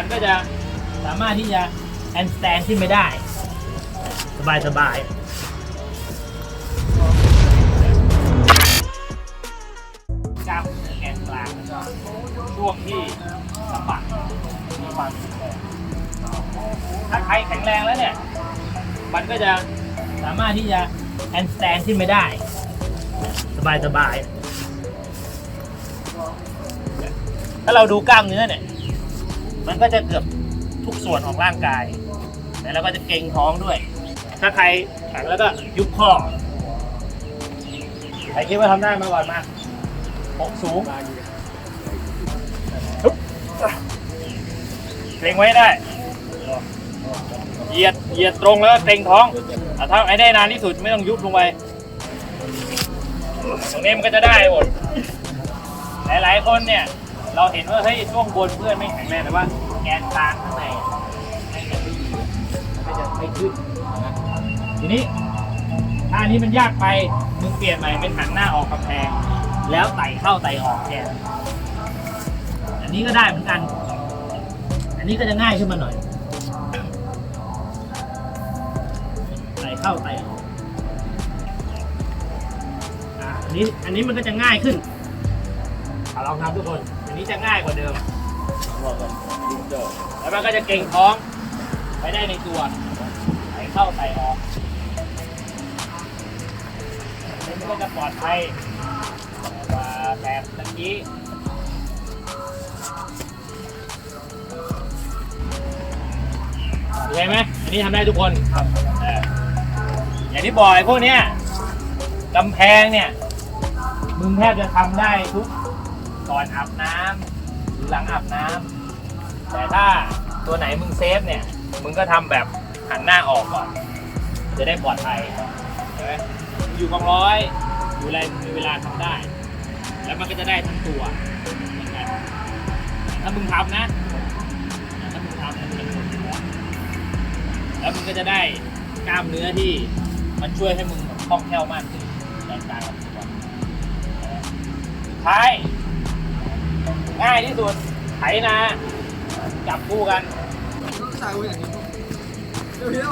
มันก็จะสามารถที่จะแอนสแตนขึ้นไปได้ สบายสบายกล้ามเนื้อแกนกลางช่วงที่สะบัดมีความแข็งแรงถ้าใครแข็งแรงแล้วเนี่ย มันก็จะสามารถที่จะแอนสแตนขึ้นไปได้ สบายสบายถ้าเราดูกล้ามเนื้อเนี่ย มันก็จะเกือบทุกส่วนของร่างกายแต่เราก็จะเกร็งท้องด้วย ถ้าใครแข็งแล้วก็ยุบข้อ ใครคิดว่าทำได้มาก่อนมาอกสูงฮึบเกร็งไว้ได้ เหยียด เหยียดตรงแล้วเกร็งท้องถ้าไอ้ได้นานที่สุดไม่ต้องยุบลงไป ตรงนี้มันก็จะได้หมด หลาย ๆ คนเนี่ย เราเห็นว่าเฮ้ยช่วงบนเพื่อนไม่แข็งแรงแต่ว่าแกนกลางข้างในไม่จะไม่ดีมันก็จะไม่ขึ้นนะทีนี้ถ้าอันนี้มันยากไปมึงเปลี่ยนใหม่เป็นหันหน้าออกกำแพง แล้วไต่เข้าไต่ออกแทนอันนี้ก็ได้เหมือนกัน อันนี้ก็จะง่ายขึ้นมาหน่อยไต่เข้าไต่ออกอันนี้อันนี้มันก็จะง่ายขึ้นเอาลองทำทุกคน นนี้จะง่ายกว่าเดิมแล้วมันก็จะเก่งท้องไปได้ในตัวไหลเข้าไหลออกแล้วมันก็จะปลอดภัยกว่าแบบตะกี้เข้าใจไหมอันนี้ทำได้ทุกคนครับเอออย่างที่บอกไอ้พวกเนี้ยกำแพงเนี่ย มึงแทบจะทำได้ทุก ก่อนอาบน้ำหรือหลังอาบน้ำแต่ถ้าตัวไหนมึงเซฟเนี่ย มึงก็ทำแบบหันหน้าออกก่อน จะได้ปลอดภัยใช่ไหมอยู่กองร้อย อยู่อะไรมีเวลาทำได้ แล้วมันก็จะได้ทั้งตัวเหมือนกันถ้ามึงทำนะ ถ้ามึงทำมันเป็นผลอยู่แล้วแล้วมึงก็จะได้กล้ามเนื้อที่มันช่วยให้มึงคล่องแคล่วมากขึ้นในการทำตัวสุดท้าย ง่ายที่สุดไถนาจับคู่กันต้องใส่ไว้อย่างนี้เดี๋ยวเดี๋ยว